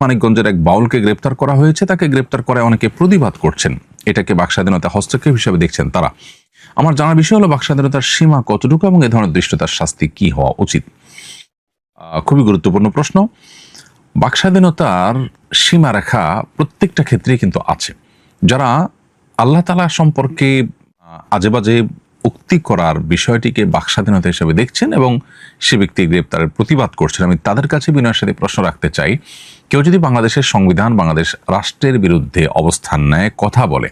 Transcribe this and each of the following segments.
মানিকগঞ্জের এক বাউলকে গ্রেপ্তার করা হয়েছে। তাকে গ্রেপ্তার করে অনেকে প্রতিবাদ করছেন। এটাকে বাকস্বাধীনতা হস্তক্ষেপ হিসেবে দেখছেন তারা। আমার জানার বিষয় হলো বাকস্বাধীনতার সীমা কতটুকু এবং এ ধরনের দৃষ্টতার শাস্তি কি হওয়া উচিত? খুবই গুরুত্বপূর্ণ প্রশ্ন। বাকস্বাধীনতার সীমারেখা প্রত্যেকটা ক্ষেত্রেই কিন্তু আছে। যারা আল্লাহ তালা সম্পর্কে আহ, আজে বাজে উক্তি করার বিষয়টিকে বাকস্বাধীনতা হিসেবে দেখছেন এবং সে ব্যক্তি গ্রেপ্তারের প্রতিবাদ করছেন। আমি তাদের কাছে বিনয়ের সাথে প্রশ্ন রাখতে চাই। কেউ যদি বাংলাদেশের সংবিধান, বাংলাদেশ রাষ্ট্রের বিরুদ্ধে অবস্থান নেয়, কথা বলে,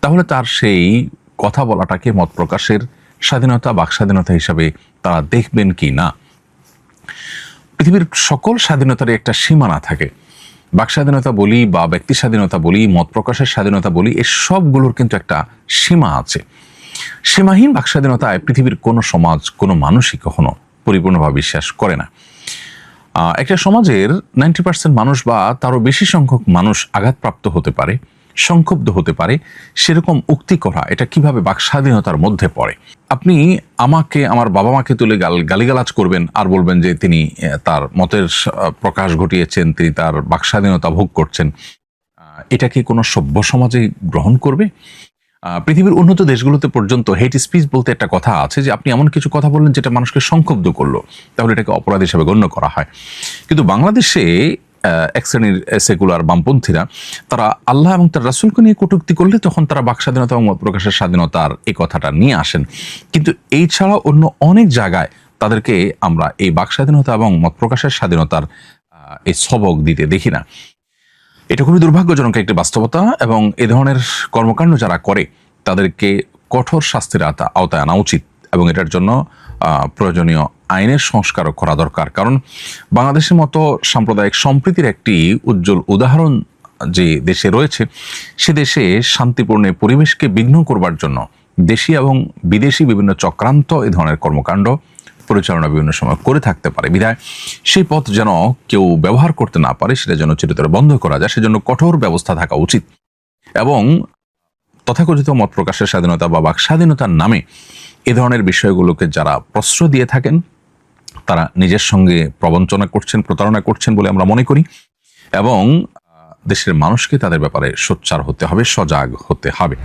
তাহলে তার সেই কথা বলাটাকে মত প্রকাশের স্বাধীনতা, বাকস্বাধীনতা হিসাবে তারা দেখবেন কি না? পৃথিবীর সকল স্বাধীনতারই একটা সীমানা থাকে। বাক স্বাধীনতা বলি বা ব্যক্তি স্বাধীনতা বলি, মত প্রকাশের স্বাধীনতা বলি এর সবগুলোর কিন্তু একটা সীমা আছে। সীমাহীন বাক স্বাধীনতায় পৃথিবীর কোনো সমাজ, কোনো মানুষই কখনো পরিপূর্ণভাবে বিশ্বাস করে না। একটা সমাজের নাইনটি পার্সেন্ট মানুষ বা তারও বেশি সংখ্যক মানুষ আঘাতপ্রাপ্ত হতে পারে, সংক্ষুব্ধ হতে পারে, সেরকম উক্তি করা, এটা কীভাবে বাক স্বাধীনতার মধ্যে পড়ে? আপনি আমাকে, আমার বাবা মাকে তুলে গাল, গালিগালাজ করবেন আর বলবেন যে তিনি তার মতের প্রকাশ ঘটিয়েছেন, তিনি তার বাক স্বাধীনতা ভোগ করছেন। এটা কি কোনো সভ্য সমাজে গ্রহণ করবে? পৃথিবীর উন্নত দেশগুলোতে পর্যন্ত হেট স্পিচ বলতে একটা কথা আছে যে আপনি এমন কিছু কথা বললেন যেটা মানুষকে সংক্ষুব্ধ করল, তাহলে এটাকে অপরাধ হিসেবে গণ্য করা হয়। কিন্তু বাংলাদেশে এক শ্রেণির সেকুলার বামপন্থীরা, তারা আল্লাহ এবং তার রাসুলকে নিয়ে কটূক্তি করলে তখন তারা বাক স্বাধীনতা এবং মত প্রকাশের স্বাধীনতার এই কথাটা নিয়ে আসেন। কিন্তু এই ছাড়া অন্য অনেক জায়গায় তাদেরকে আমরা এই বাক স্বাধীনতা এবং মত প্রকাশের স্বাধীনতার এই সবক দিতে দেখি না। এটা খুবই দুর্ভাগ্যজনক একটি বাস্তবতা এবং এ ধরনের কর্মকাণ্ড যারা করে, তাদেরকে কঠোর শাস্তির আওতা- আওতায় আনা উচিত এবং এটার জন্য প্রয়োজনীয় আইনের সংস্কারও করা দরকার। কারণ বাংলাদেশের মতো সাম্প্রদায়িক সম্প্রীতির একটি উজ্জ্বল উদাহরণ যে দেশে রয়েছে, সে দেশে শান্তিপূর্ণ পরিবেশকে বিঘ্ন করবার জন্য দেশি এবং বিদেশি বিভিন্ন চক্রান্ত এ ধরনের কর্মকাণ্ড পরিচালনা বিভিন্ন সময় করে থাকতে পারে। বিধায় সেই পথ যেন কেউ ব্যবহার করতে না পারে, সেটা যেন চিরতরে বন্ধ করা যায়, সেজন্য কঠোর ব্যবস্থা থাকা উচিত। এবং তথাকথিত মত প্রকাশের স্বাধীনতা বা বাক স্বাধীনতার নামে এ ধরনের বিষয়গুলোকে যারা প্রশ্রয় দিয়ে থাকেন, তারা নিজের সঙ্গে প্রবঞ্চনা করছেন, প্রতারণা করছেন বলে আমরা মনে করি এবং দেশের মানুষকে তাদের ব্যাপারে সোচ্চার হতে হবে, সজাগ হতে হবে।